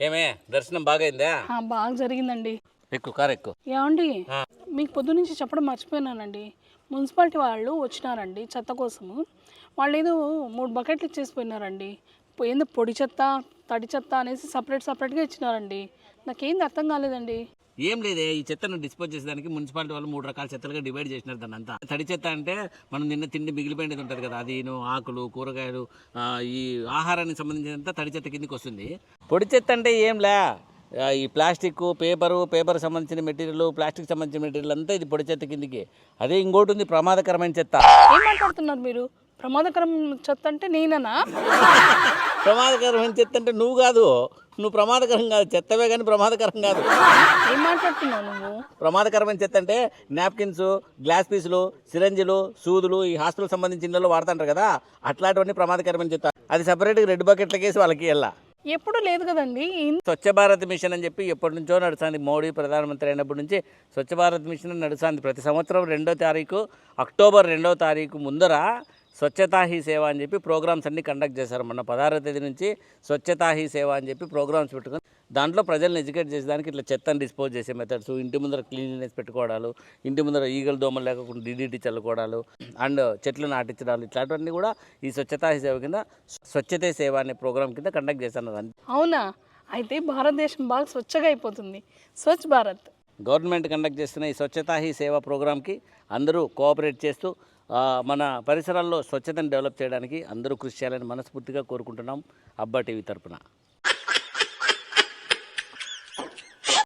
ఏమే దర్శనం బాగైందా? ఆ, బాగా జరిగిందండి. ఎక్కువ కారు ఎక్కువ ఏమండి మీకు పొద్దు నుంచి చెప్పడం మర్చిపోయినానండి. మున్సిపాలిటీ వాళ్ళు వచ్చినారండి చెత్త కోసము. వాళ్ళు ఏదో మూడు బకెట్లు ఇచ్చేసిపోయినారండి పొ- ఏందో పొడి చెత్త తడి చెత్త అనేసి సపరేట్ సపరేట్గా ఇచ్చినారండి. నాకేంది అర్థం కాలేదండి. ఏం లేదే ఈ చెత్తను డిస్పోజ్ చేసేదానికి మున్సిపాలిటీ వాళ్ళు మూడు రకాల చెత్తలుగా డివైడ్ చేసినారు దాన్ని అంతా. తడి చెత్త అంటే మనం నిన్న తిండి మిగిలిపోయినది ఉంటుంది కదా అది ఆకులు కూరగాయలు ఈ ఆహారానికి సంబంధించినంత తడి చెత్త కిందకి వస్తుంది. పొడి చెత్త అంటే ఏంలే ఆ, ఈ ప్లాస్టిక్ పేపరు పేపర్ సంబంధించిన మెటీరియల్ ప్లాస్టిక్ సంబంధించిన మెటీరియల్ అంతా ఇది పొడి చెత్త కిందికి. అదే ఇంకోటి ఉంది ప్రమాదకరమైన చెత్త. ఏం మాట్లాడుతున్నారు మీరు? ప్రమాదకరం చెత్త అంటే నేననా? ప్రమాదకరమైన చెత్త అంటే నువ్వు కాదు. నువ్వు ప్రమాదకరం కాదు. చెత్తవే కానీ ప్రమాదకరం కాదు. ఏం మాట్లాడుతున్నావు నువ్వు? ప్రమాదకరమైన చెత్త అంటే నాప్కిన్స్ గ్లాస్ పీసులు సిరంజిలు సూదులు ఈ హాస్పిటల్ సంబంధించిన ఇళ్ళలో వాడుతుంటారు కదా. అట్లాంటివన్నీ ప్రమాదకరమైన చెత్త అది సపరేట్గా రెడ్ బకెట్లకేసి వాళ్ళకి వెళ్ళా ఎప్పుడు లేదు కదండి. స్వచ్ఛ భారత్ మిషన్ అని చెప్పి ఎప్పటి నుంచో నడుస్తుంది. మోడీ ప్రధానమంత్రి అయినప్పటి నుంచి స్వచ్ఛ భారత్ మిషన్ నడుస్తుంది. ప్రతి సంవత్సరం రెండో తారీఖు అక్టోబర్ రెండో తారీఖు ముందర స్వచ్ఛతా హీ సేవ అని చెప్పి ప్రోగ్రామ్స్ అన్ని కండక్ట్ చేశారు. మొన్న పదహారో తేదీ నుంచి స్వచ్ఛతా హీ సేవ అని చెప్పి ప్రోగ్రామ్స్ పెట్టుకొని దాంట్లో ప్రజల్ని ఎడ్యుకేట్ చేసేదానికి ఇట్లా చెత్తను డిస్పోజ్ చేసే మెథడ్స్ ఇంటి ముందర క్లీన్లీనెస్ పెట్టుకోవడాలు ఇంటి ముందర ఈగలు దోమలు లేకుండా డిడిటీ చల్లుకోవడాలు అండ్ చెట్లు నాటించడాలు ఇట్లాంటివన్నీ కూడా ఈ స్వచ్ఛతా హీ సేవ కింద స్వచ్ఛతే సేవ అనే ప్రోగ్రామ్ కింద కండక్ట్ చేస్తున్నారు. అవునా? అయితే భారతదేశం బాగా స్వచ్ఛగా అయిపోతుంది. స్వచ్ఛ భారత్. గవర్నమెంట్ కండక్ట్ చేస్తున్న ఈ స్వచ్ఛతా హీ సేవ ప్రోగ్రామ్కి అందరూ కోఆపరేట్ చేస్తూ మన పరిసరాల్లో స్వచ్ఛతను డెవలప్ చేయడానికి అందరూ కృషి చేయాలని మనస్ఫూర్తిగా కోరుకుంటున్నాం అబ్బా టీవీ తరపున.